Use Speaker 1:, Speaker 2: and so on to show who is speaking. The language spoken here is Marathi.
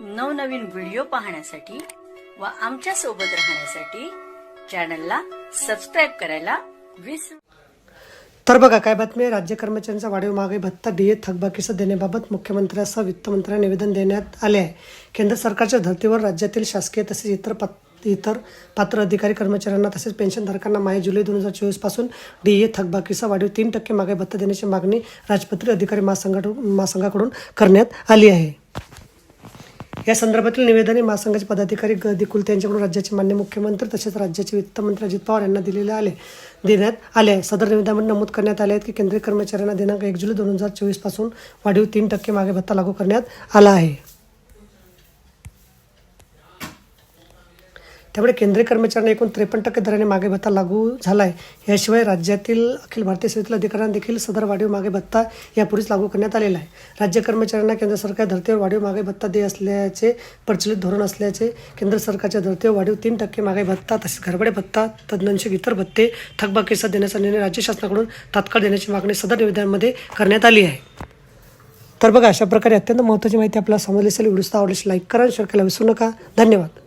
Speaker 1: नवनवीन व्हिडिओ पाहण्यासाठी व आमच्यासोबत राहण्यासाठी चॅनलला सबस्क्राईब करायला विसरू
Speaker 2: तर बघा काय बातमी आहे? राज्य कर्मचाऱ्यांचा वाढीव महागाई भत्ता डीए थकबाकीसह देण्याबाबत मुख्यमंत्र्यांसह वित्तमंत्र्यांना निवेदन देण्यात आले आहे. केंद्र सरकारच्या धर्तीवर राज्यातील शासकीय तसेच इतर पा इतर पात्र अधिकारी कर्मचाऱ्यांना तसेच पेन्शनधारकांना माहे जुलै दोन हजार चोवीसपासून डी डीए थकबाकीचा वाढीव तीन टक्के मागे भत्ता देण्याची मागणी राजपत्रित अधिकारी महासंघाकडून महासंघाकडून करण्यात आली आहे. या संदर्भातील निवेदने महासंघाचे पदाधिकारी ग दी कुलते यांच्याकडून राज्याचे मान्य मुख्यमंत्री तसेच राज्याचे वित्तमंत्री अजित पवार यांना दिलेले आले देण्यात आले आहे. सदर निवेदनामध्ये नमूद करण्यात आले आहेत की केंद्रीय कर्मचाऱ्यांना दिनांक एक जुलै दोन हजार चोवीसपासून वाढीव तीन टक्के मागे भत्ता लागू करण्यात आला आहे. त्यामुळे केंद्रीय कर्मचाऱ्यांना एकूण त्रेपन्न टक्के दराने मागे भत्ता लागू झाला आहे याशिवाय राज्यातील अखिल भारतीय सेवेतील अधिकाऱ्यांना देखील सदर वाढीव मागे भत्ता यापूर्वीच लागू करण्यात आलेला आहे. राज्य कर्मचाऱ्यांना केंद्र सरकार धर्तीवर वाढीव मागे भत्ता दे असल्याचे प्रचलित धोरण असल्याचे केंद्र सरकारच्या धर्तीवर वाढीव तीन टक्के मागे भत्ता तसेच घरबडे भत्ता तज्ज्ञांशी इतर भत्ते थकबाकीचा देण्याचा निर्णय राज्य शासनाकडून तात्काळ देण्याची मागणी सदर निवेदनामध्ये करण्यात आली आहे. तर बघा अशा प्रकारे अत्यंत महत्त्वाची माहिती आपल्याला समजली असेल व्हिडिओ आवडल्यास लाईक करा शेअर करायला विसरू नका. धन्यवाद.